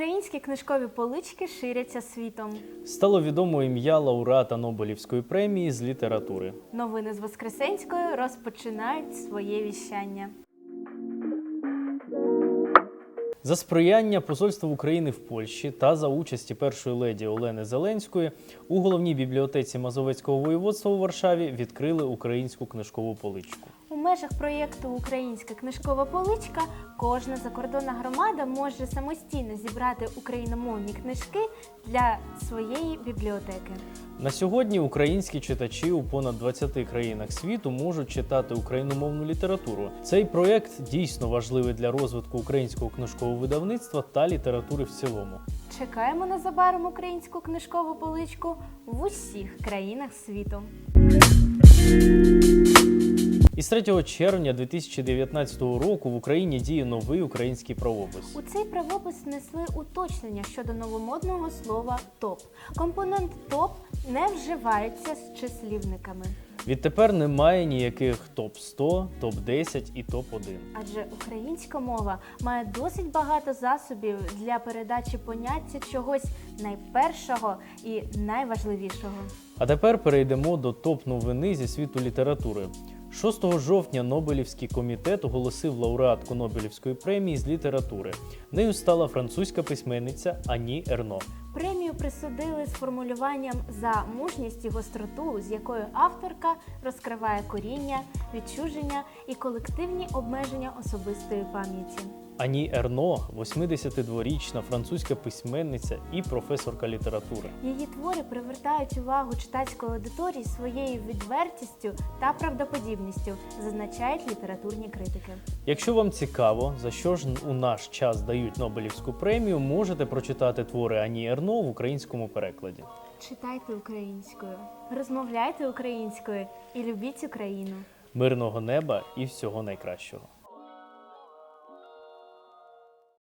Українські книжкові полички ширяться світом. Стало відомо ім'я лауреата Нобелівської премії з літератури. Новини з Воскресенської розпочинають своє віщання. За сприяння Посольства України в Польщі та за участі першої леді Олени Зеленської у головній бібліотеці Мазовецького воєводства у Варшаві відкрили українську книжкову поличку. Межах проєкту Українська книжкова поличка кожна закордонна громада може самостійно зібрати україномовні книжки для своєї бібліотеки. На сьогодні українські читачі у понад 20 країнах світу можуть читати україномовну літературу. Цей проєкт дійсно важливий для розвитку українського книжкового видавництва та літератури в цілому. Чекаємо незабаром українську книжкову поличку в усіх країнах світу. Із 3 червня 2019 року в Україні діє новий український правопис. У цей правопис внесли уточнення щодо новомодного слова топ. Компонент топ не вживається з числівниками, Відтепер немає ніяких топ 100 топ 10 і топ 1 адже українська мова має досить багато засобів для передачі поняття чогось найпершого і найважливішого. А тепер перейдемо до топ новини зі світу літератури. 6 жовтня Нобелівський комітет оголосив лауреатку Нобелівської премії з літератури. Нею стала французька письменниця Ані Ерно. Премію присудили з формулюванням за мужність і гостроту, з якою авторка розкриває коріння, відчуження і колективні обмеження особистої пам'яті. Ані Ерно 82-річна французька письменниця і професорка літератури. Її твори привертають увагу читацької аудиторії своєю відвертістю та правдоподібністю, зазначають літературні критики. Якщо вам цікаво, за що ж у наш час дають Нобелівську премію, можете прочитати твори Ані Ерно в українському перекладі. Читайте українською, розмовляйте українською і любіть Україну. Мирного неба і всього найкращого.